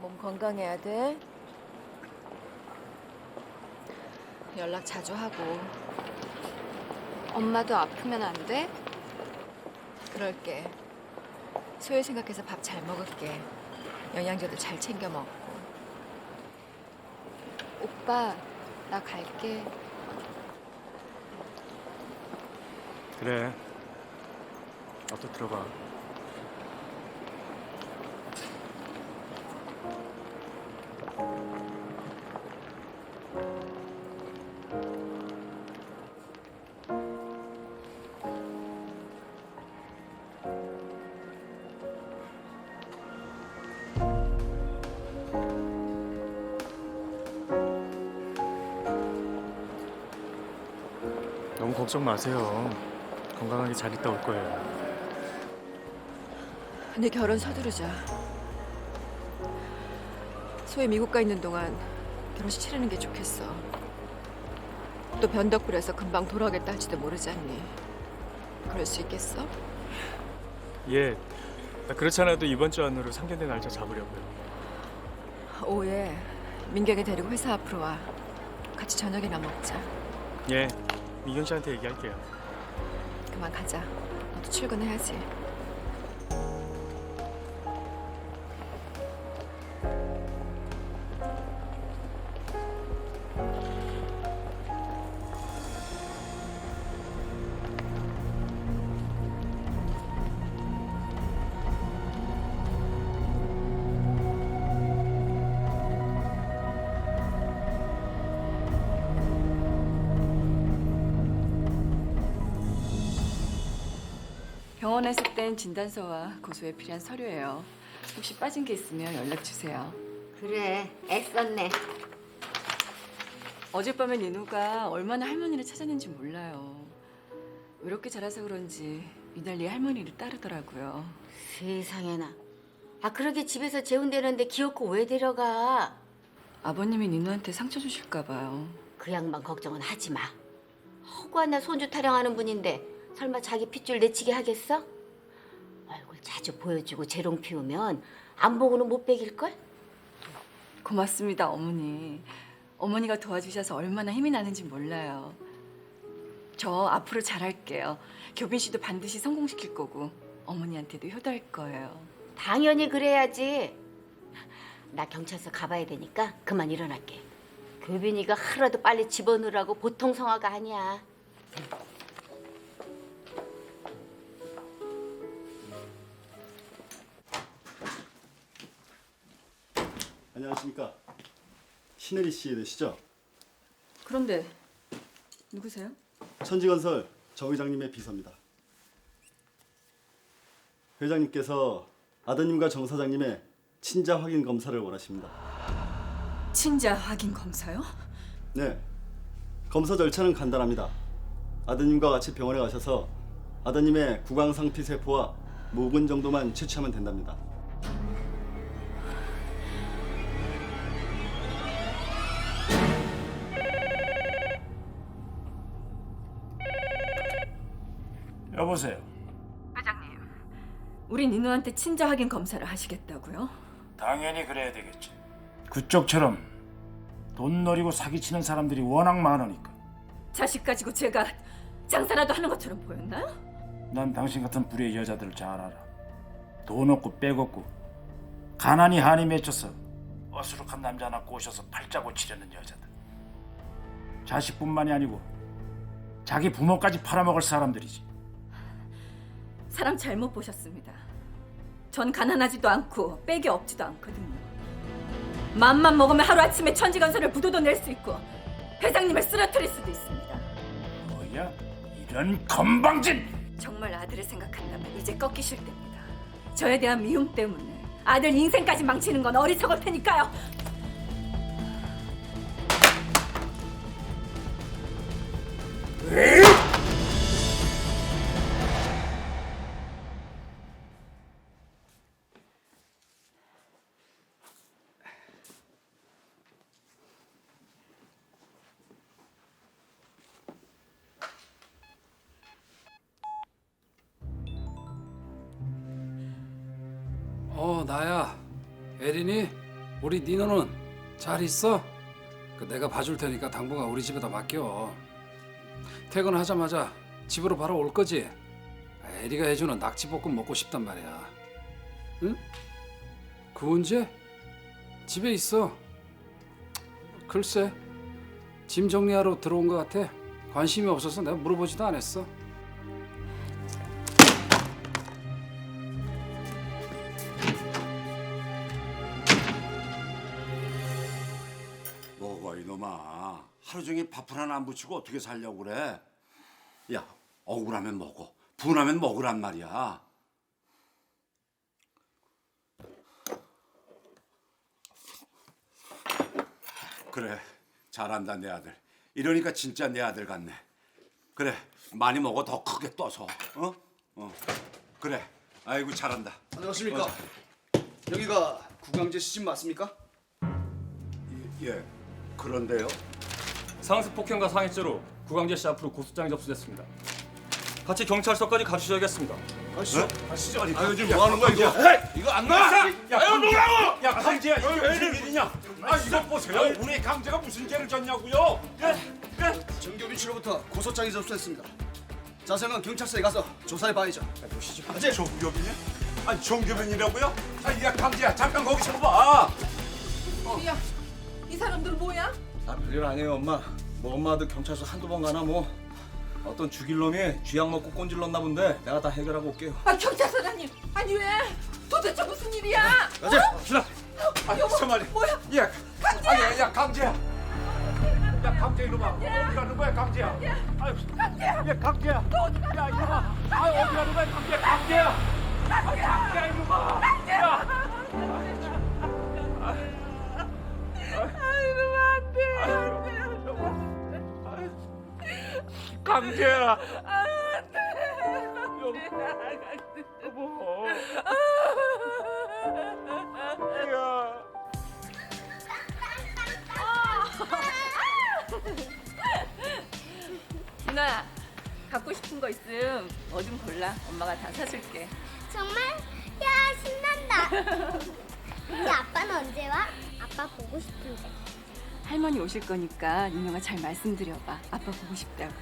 몸 건강해야 돼. 연락 자주 하고 엄마도 아프면 안 돼? 그럴게. 소혜 생각해서 밥 잘 먹을게. 영양제도 잘 챙겨 먹고. 오빠, 나 갈게. 그래. 너도 들어가. 너무 걱정 마세요. 건강하게 잘 있다 올 거예요. 근데 결혼 서두르자. 소혜 미국 가 있는 동안 결혼식 치르는 게 좋겠어. 또 변덕불에서 금방 돌아오겠다 할지도 모르지 않니? 그럴 수 있겠어? 예. 그렇지 않아도 이번 주 안으로 상견례 날짜 잡으려고요. 오후에 민경이 데리고 회사 앞으로 와. 같이 저녁이나 먹자. 예. 미경 씨한테 얘기할게요. 그만 가자. 너도 출근해야지. 병원에서 뗀 진단서와 고소에 필요한 서류예요. 혹시 빠진 게 있으면 연락 주세요. 그래, 애썼네. 어젯밤에 민우가 얼마나 할머니를 찾았는지 몰라요. 외롭게 자라서 그런지 이날 네 할머니를 따르더라고요. 세상에나. 아, 그러게 집에서 재운대는데 기어코 왜 데려가? 아버님이 민우한테 상처 주실까 봐요. 그 양반 걱정은 하지 마. 허구한 날 손주 타령하는 분인데 설마 자기 핏줄 내치게 하겠어? 얼굴 자주 보여주고 재롱 피우면 안 보고는 못 베길걸? 고맙습니다, 어머니. 어머니가 도와주셔서 얼마나 힘이 나는지 몰라요. 저 앞으로 잘할게요. 교빈 씨도 반드시 성공시킬 거고 어머니한테도 효도할 거예요. 당연히 그래야지. 나 경찰서 가봐야 되니까 그만 일어날게. 교빈이가 하루라도 빨리 집어넣으라고 보통 성화가 아니야. 안녕하십니까. 신혜리 씨 되시죠? 그런데 누구세요? 천지건설 정 회장님의 비서입니다. 회장님께서 아드님과 정 사장님의 친자 확인 검사를 원하십니다. 친자 확인 검사요? 네. 검사 절차는 간단합니다. 아드님과 같이 병원에 가셔서 아드님의 구강 상피 세포와 모근 정도만 채취하면 된답니다. 여보세요. 우리 민우한테 친자 확인 검사를 하시겠다고요? 당연히 그래야 되겠지. 그쪽처럼 돈 노리고 사기치는 사람들이 워낙 많으니까. 자식 가지고 제가 장사라도 하는 것처럼 보였나요? 난 당신 같은 불의 여자들을 잘 알아. 돈 없고 빼먹고 가난이 한이 맺혀서 어수룩한 남자 하나 꼬셔서 팔자고 치려는 여자들. 자식뿐만이 아니고 자기 부모까지 팔아먹을 사람들이지. 사람 잘못 보셨습니다. 전 가난하지도 않고 빽이 없지도 않거든요. 맘만 먹으면 하루아침에 천지건설을 부도도 낼 수 있고 회장님을 쓰러뜨릴 수도 있습니다. 뭐야? 이런 건방진! 정말 아들을 생각한다면 이제 꺾이실 때입니다. 저에 대한 미움 때문에 아들 인생까지 망치는 건 어리석을 테니까요. 어 나야 에린이 우리 니노는 잘 있어? 그 내가 봐줄 테니까 당분간 우리 집에다 맡겨. 퇴근하자마자 집으로 바로 올 거지? 에리가 해주는 낙지볶음 먹고 싶단 말이야. 응? 그 언제? 집에 있어. 글쎄, 짐 정리하러 들어온 것 같아. 관심이 없어서 내가 물어보지도 않았어. 하루 종일 밥을 하나 안 붙이고 어떻게 살려고 그래? 야 억울하면 먹어. 분하면 먹으란 말이야. 그래 잘한다 내 아들. 이러니까 진짜 내 아들 같네. 그래 많이 먹어. 더 크게 떠서. 어? 어. 그래. 아이고 잘한다. 안녕하십니까. 여기가 구강재 시집 맞습니까? 예. 그런데요 상습 폭행과 상해죄로 구강재 씨 앞으로 고소장이 접수됐습니다. 같이 경찰서까지 가주셔야겠습니다. 가시죠. 가시죠 아니 아, 지금 뭐 하는 거야, 이거? 이거 안 나? 야, 강제야! 야, 강제야! 이게 무슨 일이냐? 아, 이거 보세요. 우리 강제가 무슨 죄를 졌냐고요? 정교빈 씨로부터 고소장이 접수했습니다. 자세한 경찰서에 가서 조사해 봐야죠. 보시죠. 아재 정교빈이야? 아니, 정교빈이라고요? 아, 야, 강제야, 잠깐 거기 서 봐. 이 사람들 뭐야? 아 별일 아니에요 엄마 뭐 엄마도 경찰서 한두 번 가나 뭐 어떤 죽일 놈이 쥐약 먹고 꼰질렀나 본데 내가 다 해결하고 올게요 아 경찰서장님 아니 왜? 도대체 무슨 일이야? 아니, 저 말이야. 뭐야? 야, 아니, 야, 강제야. 야, 강제 이놈아. 어디 가는 거야, 강제야? 아유, 강제야. 야, 강제야. 너 어디 가? 야, 이놈아. 아, 어디 가는 거야? 강제야. 강제야, 강제야. 여보. 야. 누나 갖고 싶은 거 있음 뭐든 골라. 엄마가 다 사줄게. 정말? 야 신난다. 근데 아빠는 언제 와? 아빠 보고 싶은데. 할머니 오실 거니까 윤영아 잘 말씀드려봐. 아빠 보고 싶다고.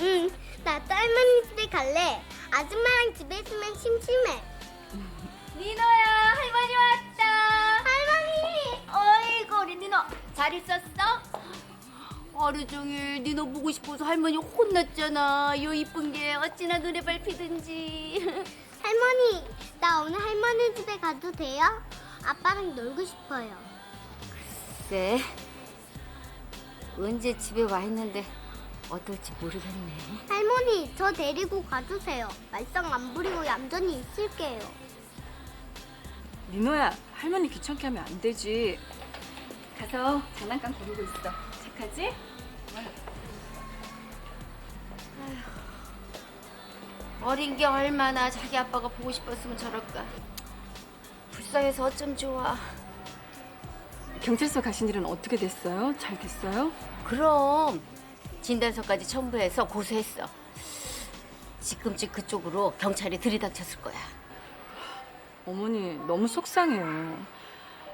응, 나도 할머니 집에 갈래. 아줌마랑 집에 있으면 심심해. 니노야 할머니 왔다 할머니! 어이구 우리 니노 잘 있었어? 하루 종일 니노 보고 싶어서 할머니 혼났잖아 요 이쁜 게 어찌나 눈에 밟히든지 할머니, 나 오늘 할머니 집에 가도 돼요? 아빠랑 놀고 싶어요. 글쎄 언제 집에 와 있는데 어떨지 모르겠네 할머니, 저 데리고 가주세요. 말썽 안 부리고 얌전히 있을게요. 민호야 할머니 귀찮게 하면 안 되지. 가서 장난감 고르고 있어. 착하지? 어린 게 얼마나 자기 아빠가 보고 싶었으면 저럴까 불쌍해서 어쩜 좋아 경찰서 가신 일은 어떻게 됐어요? 잘 됐어요? 그럼 진단서까지 첨부해서 고소했어. 지금쯤 그쪽으로 경찰이 들이닥쳤을 거야. 어머니 너무 속상해요.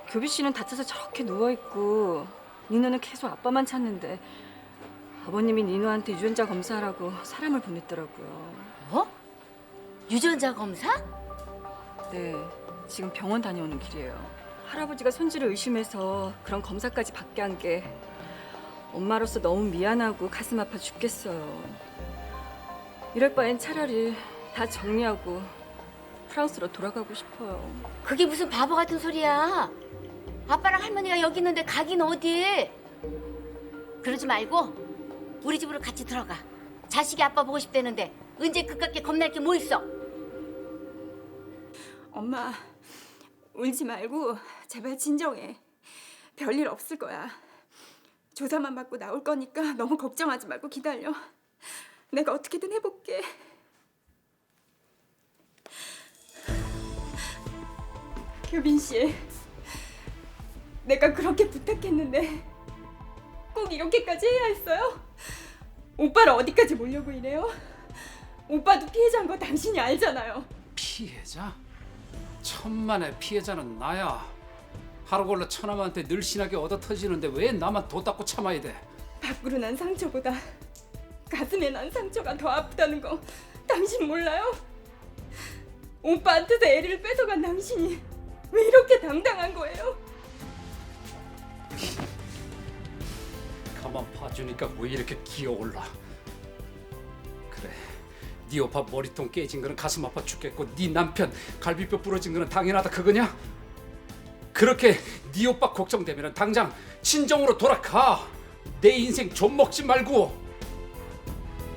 교비 씨는 다쳐서 저렇게 누워 있고 니노는 계속 아빠만 찾는데 아버님이 니노한테 유전자 검사하라고 사람을 보냈더라고요. 뭐? 유전자 검사? 네, 지금 병원 다녀오는 길이에요. 할아버지가 손질을 의심해서 그런 검사까지 받게 한 게 엄마로서 너무 미안하고 가슴 아파 죽겠어요. 이럴 바엔 차라리 다 정리하고 프랑스로 돌아가고 싶어요. 그게 무슨 바보 같은 소리야. 아빠랑 할머니가 여기 있는데 가긴 어디? 그러지 말고 우리 집으로 같이 들어가. 자식이 아빠 보고 싶다는데 언제 그깟게 겁날 게 뭐 있어? 엄마 울지 말고 제발 진정해. 별일 없을 거야. 조사만 받고 나올 거니까 너무 걱정하지 말고 기다려. 내가 어떻게든 해볼게. 교빈 씨, 내가 그렇게 부탁했는데 꼭 이렇게까지 해야 했어요? 오빠를 어디까지 몰려고 이래요? 오빠도 피해자인 거 당신이 알잖아요. 피해자? 천만의 피해자는 나야. 하루 걸러 처남한테 늘씬하게 얻어 터지는데 왜 나만 도 닦고 참아야 돼? 밖으로 난 상처보다 가슴에 난 상처가 더 아프다는 거 당신 몰라요? 오빠한테서 애를 뺏어간 당신이 왜 이렇게 당당한 거예요? 가만 봐주니까 왜 이렇게 기어올라? 그래, 네 오빠 머리통 깨진 거는 가슴 아파 죽겠고 네 남편 갈비뼈 부러진 거는 당연하다 그거냐? 그렇게 네 오빠 걱정되면 당장 친정으로 돌아가. 내 인생 좀 먹지 말고